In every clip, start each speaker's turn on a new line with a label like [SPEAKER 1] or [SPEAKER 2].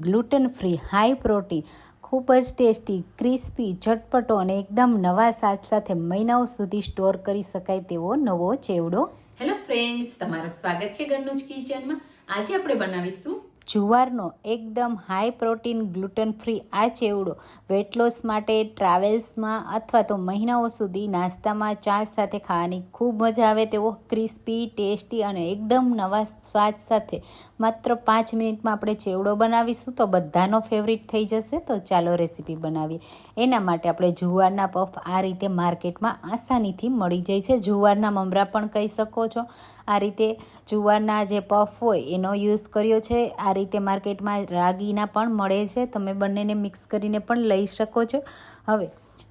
[SPEAKER 1] Gluten free high protein, ખૂબ જ tasty, crispy ચટપટો અને એકદમ નવા સાથ સાથે મહિનાઓ સુધી સ્ટોર કરી શકાય તેવો નવો ચેવડો.
[SPEAKER 2] હેલો ફ્રેન્ડ્સ તમારું સ્વાગત છે ઘરનું કિચનમાં. આજે આપણે બનાવીશું
[SPEAKER 1] જુવારનો એકદમ હાઈ પ્રોટીન ગ્લુટન ફ્રી આ ચેવડો વેટ લોસ માટે ટ્રાવેલ્સમાં અથવા તો મહિનાઓ સુધી નાસ્તામાં ચા સાથે ખાવાની ખૂબ મજા આવે તેવો ક્રિસ્પી ટેસ્ટી અને એકદમ નવા સ્વાદ સાથે માત્ર પાંચ મિનિટમાં આપણે ચેવડો બનાવીશું તો બધાનો ફેવરિટ થઈ જશે. તો ચાલો રેસીપી બનાવીએ. એના માટે આપણે જુવારના પફ આ રીતે માર્કેટમાં આસાનીથી મળી જાય છે. જુવારના મમરા પણ કહી શકો છો. આ રીતે જુવારના જે પફ હોય એનો યુઝ કર્યો છે. આ રીતે માર્કેટમાં રાગીના પણ મળે છે. તમે બંનેને મિક્સ કરીને પણ લઈ શકો છો. હવે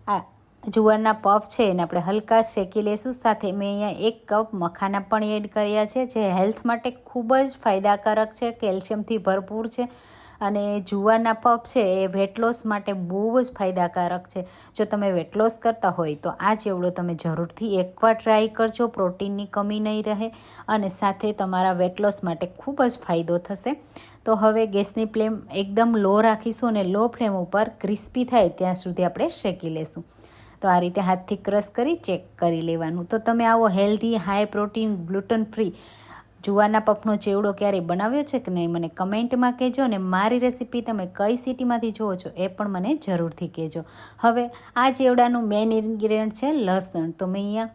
[SPEAKER 1] આ જુવારના પફ છે એને આપણે હલકા શેકી લેશું. સાથે મેં અહીંયા એક કપ મખાના પણ એડ કર્યા છે, જે હેલ્થ માટે ખૂબ જ ફાયદાકારક છે, કેલ્શિયમથી ભરપૂર છે. અને જુવારના પફ છે એ વેટ લોસ માટે બહુ જ ફાયદાકારક છે. જો તમે વેટ લોસ કરતા હોય તો આ ચેવડો તમે જરૂરથી એકવાર ટ્રાય કરજો, પ્રોટીનની કમી નહીં રહે અને સાથે તમારા વેટ લોસ માટે ખૂબ જ ફાયદો થશે. તો હવે ગેસની ફ્લેમ એકદમ લો રાખીશું અને લો ફ્લેમ ઉપર ક્રિસ્પી થાય ત્યાં સુધી આપણે શેકી લેશું. તો આ રીતે હાથથી ક્રશ કરી ચેક કરી લેવાનું. તો તમે આવો healthy, high protein, gluten free જુવારના પફનો ચેવડો ક્યારેય બનાવ્યો છે કે નહીં, મને કમેન્ટમાં કહેજો અને મારી રેસીપી તમે કઈ સિટીમાંથી જુઓ છો એ પણ મને જરૂરથી કહેજો. હવે આ ચેવડાનું મેઇન ઇન્ગ્રીડિયન્ટ છે લસણ. તો મેં અહીંયા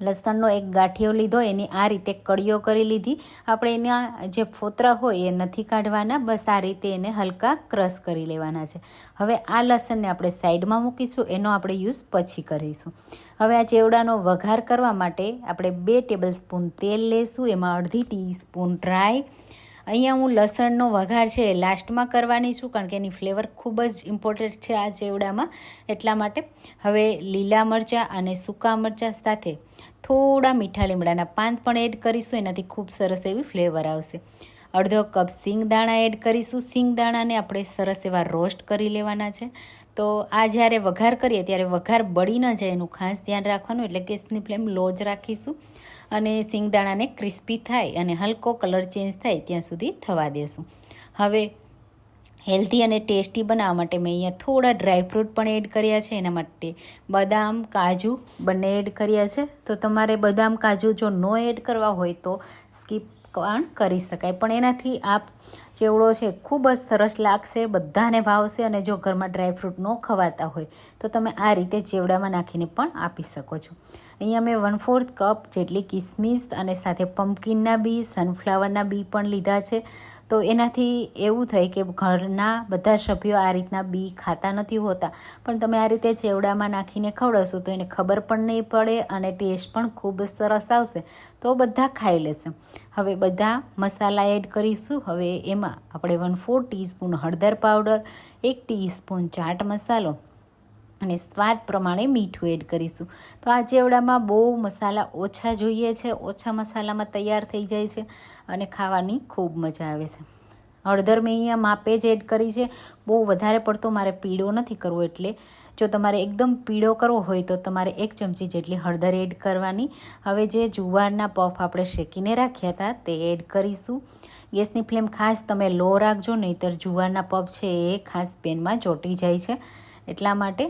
[SPEAKER 1] લસણનો એક ગાંઠિયો લીધો, એની આ રીતે કડીઓ કરી લીધી. આપણે એના જે ફોતરા હોય એ નથી કાઢવાના, બસ આ રીતે એને હલકા ક્રશ કરી લેવાના છે. હવે આ લસણને આપણે સાઈડમાં મૂકીશું, એનો આપણે યુઝ પછી કરીશું. હવે આ ચેવડાનો વઘાર કરવા માટે આપણે બે ટેબલ સ્પૂન તેલ લેશું, એમાં અડધી ટીસ્પૂન ડ્રાય અહીંયા હું લસણનો વઘાર છે લાસ્ટમાં કરવાની છું કારણ કે એની ફ્લેવર ખૂબ જ ઇમ્પોર્ટન્ટ છે આ ચેવડામાં. એટલા માટે હવે લીલા મરચાં અને સૂકા મરચાં સાથે થોડા મીઠા લીમડાના પાન પણ એડ કરીશું. એનાથી ખૂબ સરસ એવી ફ્લેવર આવશે. અડધો કપ સિંગ દાણા એડ કરીશું. સિંગ દાણાને આપણે સરસ એવા રોસ્ટ કરી લેવાના છે. તો આ જ્યારે વઘાર કરીએ ત્યારે વઘાર બળી ન જાય એનું ખાસ ધ્યાન રાખવાનું, એટલે ગેસની ફ્લેમ લો જ રાખીશું અને સિંગદાણાને ક્રિસ્પી થાય અને હલકો કલર ચેન્જ થાય ત્યાં સુધી થવા દેશું. હવે હેલ્ધી અને ટેસ્ટી બનાવવા માટે મેં અહીંયા થોડા ડ્રાયફ્રૂટ પણ એડ કર્યા છે. એના માટે બદામ, કાજુ બંને એડ કર્યા છે. તો તમારે બદામ, કાજુ જો નો એડ કરવા હોય તો સ્કીપ પણ કરી શકાય. પણ એનાથી આ ચેવડો છે, ખૂબ જ સરસ લાગશે, બધાને ભાવશે અને જો ઘરમાં ડ્રાયફ્રૂટ ન ખવાતા હોય, તો તમે આ રીતે ચેવડામાં નાખીને પણ આપી શકો છો. અહીંયા મેં વન ફોર્થ કપ જેટલી કિસમિસ અને સાથે પમ્પકિનના બી સનફ્લાવરના બી પણ લીધા છે. તો એનાથી એવું થાય કે ઘરના બધા સભ્યો આ રીતના બી ખાતા નથી હોતા. પણ તમે આ રીતે ચેવડામાં નાખીને ખવડાવશો તો એને ખબર પણ નહીં પડે અને ટેસ્ટ પણ ખૂબ સરસ આવશે. તો બધા ખાઈ લેશે. હવે બધા મસાલા એડ કરીશું. હવે એમાં આપણે વન ફોર ટીસ્પૂન હળદર પાવડર એક ટીસ્પૂન ચાટ મસાલો અને સ્વાદ પ્રમાણે મીઠું એડ કરીશું. તો આ ચેવડામાં બહુ મસાલા ઓછા જોઈએ છે, ઓછા મસાલામાં તૈયાર થઈ જાય છે અને ખાવાની ખૂબ મજા આવે છે. હળદર મેં અહીંયા માપે જ એડ કરી છે. બહુ વધારે પડતો મારે પીળો નથી કરવો એટલે જો તમારે એકદમ પીળો કરવો હોય તો તમારે એક ચમચી જેટલી હળદર એડ કરવાની. હવે જે જુવારના પફ આપણે શેકીને રાખ્યા હતા તે એડ કરીશું. ગેસની ફ્લેમ ખાસ તમે લો રાખજો, નહીંતર જુવારના પફ છે એ ખાસ પેનમાં ચોંટી જાય છે. એટલા માટે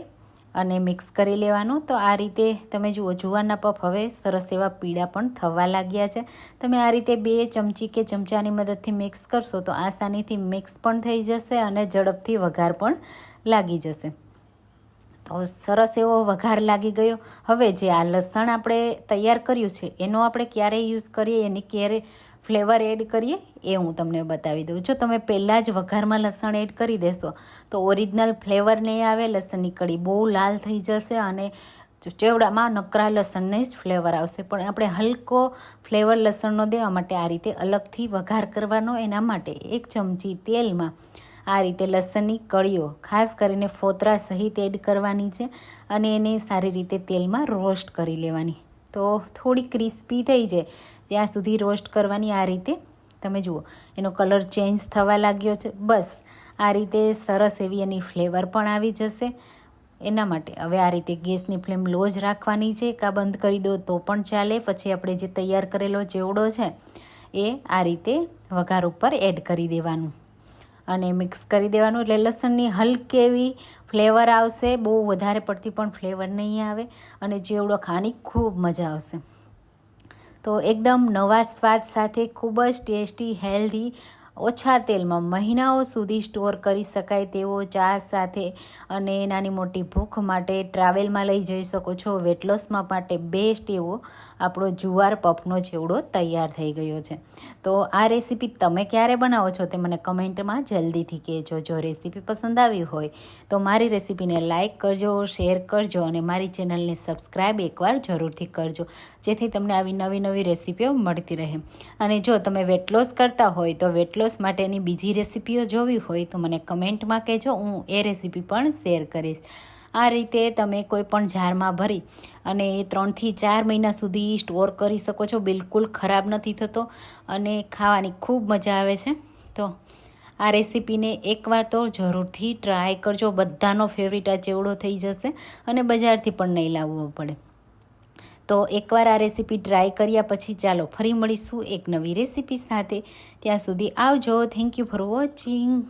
[SPEAKER 1] અને મિક્સ કરી લેવાનું. તો આ રીતે તમે જુઓ, જુવારના પફ હવે સરસ એવા પીળા પણ થવા લાગ્યા છે. તમે આ રીતે બે ચમચી કે ચમચાની મદદથી મિક્સ કરશો તો આસાનીથી મિક્સ પણ થઈ જશે અને ઝડપથી વઘાર પણ લાગી જશે. તો સરસ એવો વઘાર લાગી ગયો. હવે જે આ લસણ આપણે તૈયાર કર્યું છે, એનો આપણે ક્યારે યુઝ કરીએ, એની ક્યારે ફ્લેવર એડ કરીએ, એ હું તમને બતાવી દઉં. જો તમે પહેલાં જ વઘારમાં લસણ એડ કરી દેશો, તો ઓરિજિનલ ફ્લેવર નહીં આવે લસણની કડી બહુ લાલ થઈ જશે અને ચેવડામાં નકરા લસણને જ ફ્લેવર આવશે. પણ આપણે હલકો ફ્લેવર લસણનો દેવા માટે આ રીતે અલગથી વઘાર કરવાનો, એના માટે એક ચમચી તેલમાં આ રીતે લસણની કળીઓ, ખાસ કરીને ફોતરા સહિત એડ કરવાની છે અને એને સારી રીતે તેલમાં રોસ્ટ કરી લેવાની. તો થોડી ક્રિસ્પી થઈ જાય. ત્યાં સુધી રોસ્ટ કરવાની આ રીતે તમે જુઓ. એનો કલર ચેન્જ થવા લાગ્યો છે. બસ, આ રીતે સરસ એવી એની ફ્લેવર પણ આવી જશે. એના માટે હવે આ રીતે ગેસની ફ્લેમ લો જ રાખવાની છે. કાં બંધ કરી દો તો પણ ચાલે. પછી આપણે જે તૈયાર કરેલો ચેવડો છે, એ આ રીતે વઘાર ઉપર એડ કરી દેવાનું. અને મિક્સ કરી દેવાનું. એટલે લસણની હલકી એવી ફ્લેવર આવશે. બહુ વધારે પડતી પણ ફ્લેવર નહીં આવે અને ચેવડો ખાવાની ખૂબ મજા આવશે. તો એકદમ નવા સ્વાદ સાથે ખૂબ જ ટેસ્ટી હેલ્ધી ઓછા તેલમાં મહિનાઓ સુધી સ્ટોર કરી શકાય તેવો ચા સાથે અને નાની મોટી ભૂખ માટે ટ્રાવેલમાં લઈ જઈ શકો છો. વેટ લોસમાં માટે બેસ્ટ એવો આપણો જુવાર પફનો ચેવડો તૈયાર થઈ ગયો છે. તો આ રેસીપી તમે ક્યારે બનાવો છો તે મને કમેન્ટમાં જલ્દીથી કહેજો. જો રેસીપી પસંદ આવી હોય તો મારી રેસીપીને લાઇક કરજો, શેર કરજો અને મારી ચેનલને સબસ્ક્રાઈબ એકવાર જરૂરથી કરજો, જેથી તમને આવી નવી નવી રેસીપીઓ મળતી રહે. અને જો તમે વેટ લોસ કરતા હોય તો વેટ લોસ માટેની બીજી રેસીપીઓ જોવી હોય તો મને કમેન્ટમાં કહેજો, હું એ રેસીપી પણ શેર કરીશ. આ રીતે તમે કોઈ પણ જારમાં ભરી અને એ ત્રણથી ચાર મહિના સુધી સ્ટોર કરી શકો છો, બિલકુલ ખરાબ નથી થતો અને ખાવાની ખૂબ મજા આવે છે. તો આ રેસીપીને એકવાર તો જરૂરથી ટ્રાય કરજો, બધાનો ફેવરિટ આ ચેવડો થઈ જશે અને બજારથી પણ નહીં લાવવો પડે. તો એકવાર આ રેસીપી ટ્રાય કર્યા પછી ચાલો ફરી મળીશું એક નવી રેસીપી સાથે. ત્યાં સુધી આવજો. Thank you for watching